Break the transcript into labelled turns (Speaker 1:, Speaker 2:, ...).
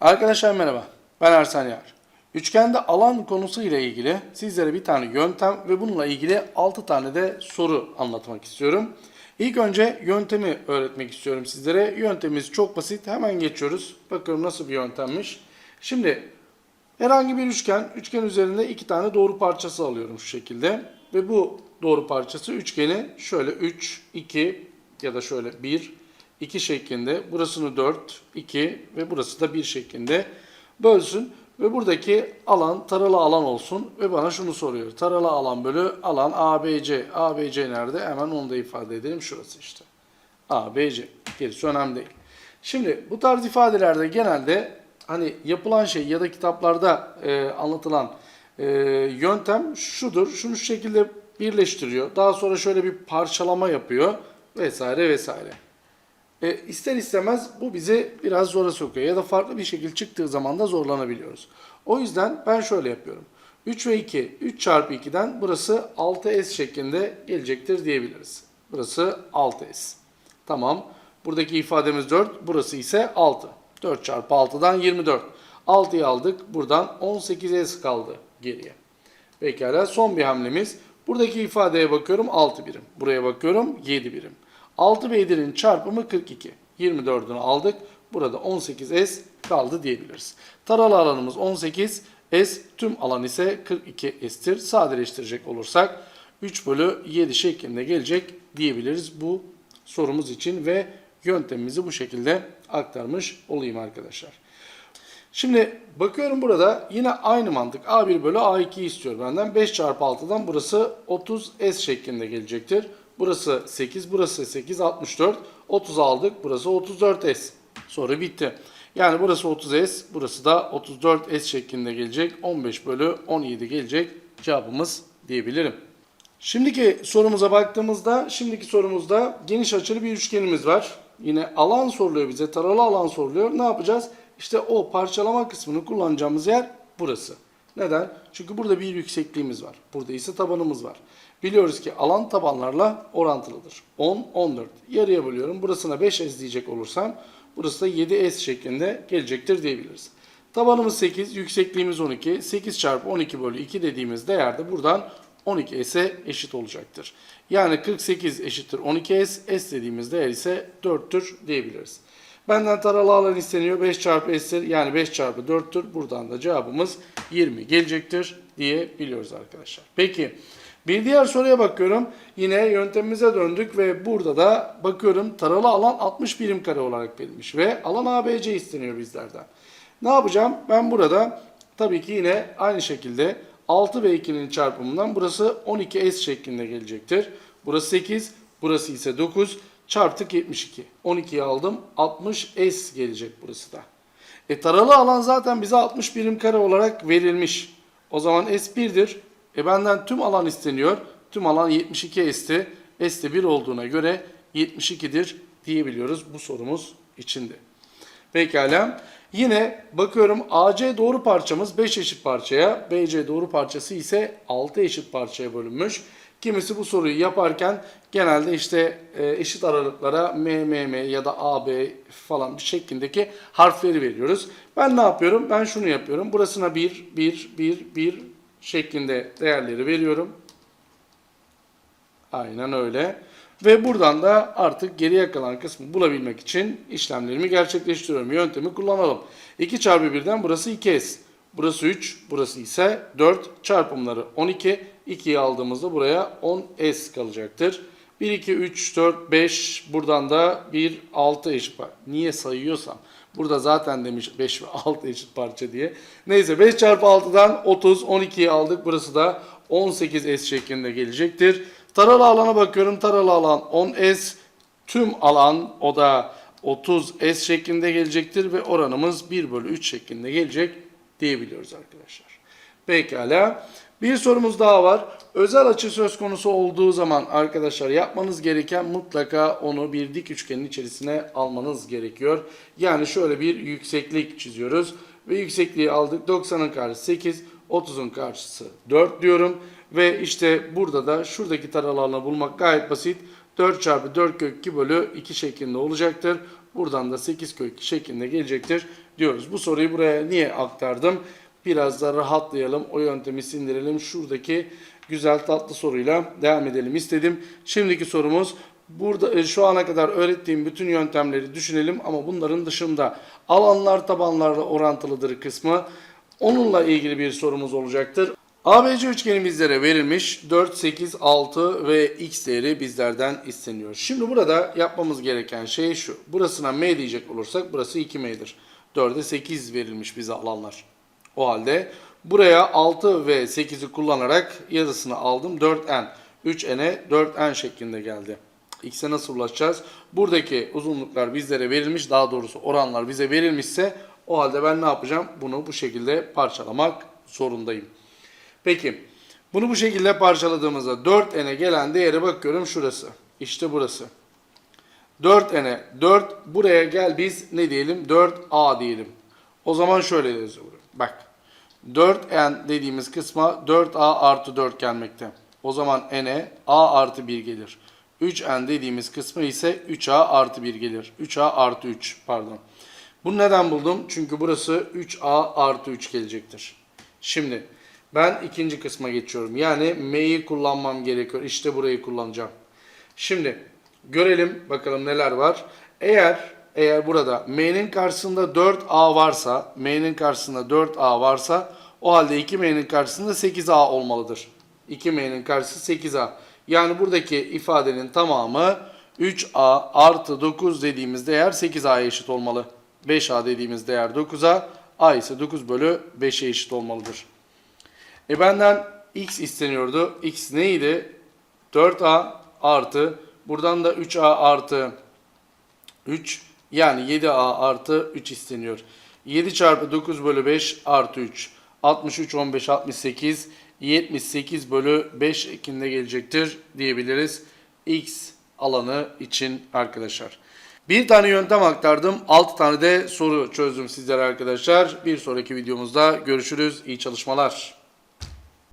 Speaker 1: Arkadaşlar merhaba. Ben Ersan Yar. Üçgende alan konusu ile ilgili sizlere bir tane yöntem ve bununla ilgili 6 tane de soru anlatmak istiyorum. İlk önce yöntemi öğretmek istiyorum sizlere. Yöntemimiz çok basit. Hemen geçiyoruz. Bakalım nasıl bir yöntemmiş. Şimdi herhangi bir üçgen, üçgen üzerinde iki tane doğru parçası alıyorum şu şekilde. Ve bu doğru parçası üçgeni şöyle 3, 2 ya da şöyle 1, 2 şeklinde. Burasını 4, 2 ve burası da 1 şeklinde bölsün. Ve buradaki alan taralı alan olsun ve bana şunu soruyor. Taralı alan bölü alan ABC. ABC nerede? Hemen onu da ifade edelim. Şurası işte. ABC. Gerisi önemli değil. Şimdi bu tarz ifadelerde genelde hani yapılan şey ya da kitaplarda e, anlatılan e, yöntem şudur. Şunu şu şekilde birleştiriyor. Daha sonra şöyle bir parçalama yapıyor vesaire vesaire. E, ister istemez bu bizi biraz zora sokuyor ya da farklı bir şekilde çıktığı zaman da zorlanabiliyoruz. O yüzden ben şöyle yapıyorum. 3 ve 2, 3 çarpı 2'den burası 6S şeklinde gelecektir diyebiliriz. Burası 6S. Tamam. Buradaki ifademiz 4, burası ise 6. 4 çarpı 6'dan 24. 6'yı aldık. Buradan 18S kaldı geriye. Pekala son bir hamlemiz. Buradaki ifadeye bakıyorum 6 birim. Buraya bakıyorum 7 birim. 6 ve 7'nin çarpımı 42. 24'ünü aldık. Burada 18S kaldı diyebiliriz. Taralı alanımız 18. S tüm alan ise 42S'tir. Sadeleştirecek olursak 3 bölü 7 şeklinde gelecek diyebiliriz bu sorumuz için ve yöntemimizi bu şekilde aktarmış olayım arkadaşlar. Şimdi bakıyorum burada yine aynı mantık. A1 bölü A2 istiyor benden. 5 çarpı 6'dan burası 30S şeklinde gelecektir. Burası 8, burası 8, 64. 30 aldık. Burası 34S. Soru bitti. Yani burası 30S, burası da 34S şeklinde gelecek. 15 bölü 17 gelecek cevabımız diyebilirim. Şimdiki sorumuza baktığımızda, şimdiki sorumuzda geniş açılı bir üçgenimiz var. Yine alan soruluyor bize, taralı alan soruluyor. Ne yapacağız? İşte o parçalama kısmını kullanacağımız yer burası. Neden? Çünkü burada bir yüksekliğimiz var. Burada ise tabanımız var. Biliyoruz ki alan tabanlarla orantılıdır. 10, 14. Yarıya bölüyorum. Burasına 5S diyecek olursam burası da 7S şeklinde gelecektir diyebiliriz. Tabanımız 8, yüksekliğimiz 12. 8 çarpı 12 bölü 2 dediğimiz değer de buradan 12S'e eşit olacaktır. Yani 48 eşittir 12S, S dediğimiz değer ise 4'tür diyebiliriz. Benden taralı alan isteniyor. 5 çarpı S'tir yani 5 çarpı 4'tür. Buradan da cevabımız 20 gelecektir diyebiliyoruz arkadaşlar. Peki bir diğer soruya bakıyorum. Yine yöntemimize döndük ve burada da bakıyorum taralı alan 60 birim kare olarak verilmiş ve alan ABC isteniyor bizlerden. Ne yapacağım? Ben burada tabii ki yine aynı şekilde 6 ve 2'nin çarpımından burası 12S şeklinde gelecektir. Burası 8, burası ise 9. Çarptık 72. 12'yi aldım. 60S gelecek burası da. E taralı alan zaten bize 60 birim kare olarak verilmiş. O zaman S1'dir. E benden tüm alan isteniyor. Tüm alan 72S'ti. S de 1 olduğuna göre 72'dir diyebiliyoruz bu sorumuz içinde. Pekala. Yine bakıyorum AC doğru parçamız 5 eşit parçaya, BC doğru parçası ise 6 eşit parçaya bölünmüş. Kimisi bu soruyu yaparken genelde işte e, eşit aralıklara M, M, M ya da A, B falan bir şeklindeki harfleri veriyoruz. Ben ne yapıyorum? Ben şunu yapıyorum. Burasına 1, 1, 1, 1 şeklinde değerleri veriyorum. Aynen öyle. Ve buradan da artık geriye kalan kısmı bulabilmek için işlemlerimi gerçekleştiriyorum. Yöntemi kullanalım. 2 çarpı 1'den burası 2S. Burası 3, burası ise 4 çarpımları 12. 2'yi aldığımızda buraya 10S kalacaktır. 1, 2, 3, 4, 5 buradan da 1, 6 eşit parça. Niye sayıyorsam? Burada zaten demiş 5 ve 6 eşit parça diye. Neyse 5 çarpı 6'dan 30, 12'yi aldık. Burası da 18S şeklinde gelecektir. Taralı alana bakıyorum. Taralı alan 10S. Tüm alan o da 30S şeklinde gelecektir ve oranımız 1 bölü 3 şeklinde gelecek diyebiliyoruz arkadaşlar. Pekala. Bir sorumuz daha var. Özel açı söz konusu olduğu zaman arkadaşlar yapmanız gereken mutlaka onu bir dik üçgenin içerisine almanız gerekiyor. Yani şöyle bir yükseklik çiziyoruz. Ve yüksekliği aldık. 90'ın karşısı 8, 30'un karşısı 4 diyorum. Ve işte burada da şuradaki taralı alanı bulmak gayet basit. 4 çarpı 4 kök 2 bölü 2 şeklinde olacaktır. Buradan da 8 kök 2 şeklinde gelecektir. diyoruz. Bu soruyu buraya niye aktardım? Biraz da rahatlayalım, o yöntemi sindirelim. Şuradaki güzel tatlı soruyla devam edelim istedim. Şimdiki sorumuz burada e, şu ana kadar öğrettiğim bütün yöntemleri düşünelim ama bunların dışında alanlar tabanlarla orantılıdır kısmı onunla ilgili bir sorumuz olacaktır. ABC üçgeni bizlere verilmiş. 4, 8, 6 ve x değeri bizlerden isteniyor. Şimdi burada yapmamız gereken şey şu. Burasına m diyecek olursak burası 2m'dir. 4'e 8 verilmiş bize alanlar. O halde buraya 6 ve 8'i kullanarak yazısını aldım. 4n. 3n'e 4n şeklinde geldi. X'e nasıl ulaşacağız? Buradaki uzunluklar bizlere verilmiş. Daha doğrusu oranlar bize verilmişse o halde ben ne yapacağım? Bunu bu şekilde parçalamak zorundayım. Peki bunu bu şekilde parçaladığımızda 4n'e gelen değere bakıyorum şurası. İşte burası. 4n'e 4 buraya gel biz ne diyelim 4a diyelim. O zaman şöyle yazıyorum. Bak 4n dediğimiz kısma 4a artı 4 gelmekte. O zaman n'e a artı 1 gelir. 3n dediğimiz kısmı ise 3a artı 1 gelir. 3a artı 3 pardon. Bunu neden buldum? Çünkü burası 3a artı 3 gelecektir. Şimdi ben ikinci kısma geçiyorum. Yani m'yi kullanmam gerekiyor. İşte burayı kullanacağım. Şimdi görelim bakalım neler var. Eğer eğer burada m'nin karşısında 4a varsa, m'nin karşısında 4a varsa o halde 2m'nin karşısında 8a olmalıdır. 2m'nin karşısı 8a. Yani buradaki ifadenin tamamı 3a artı 9 dediğimiz değer 8a'ya eşit olmalı. 5a dediğimiz değer 9a, a ise 9 bölü 5'e eşit olmalıdır. E benden x isteniyordu. x neydi? 4a artı buradan da 3a artı 3 yani 7a artı 3 isteniyor. 7 çarpı 9 bölü 5 artı 3. 63, 15, 68, 78 bölü 5 şeklinde gelecektir diyebiliriz. X alanı için arkadaşlar. Bir tane yöntem aktardım. 6 tane de soru çözdüm sizlere arkadaşlar. Bir sonraki videomuzda görüşürüz. İyi çalışmalar.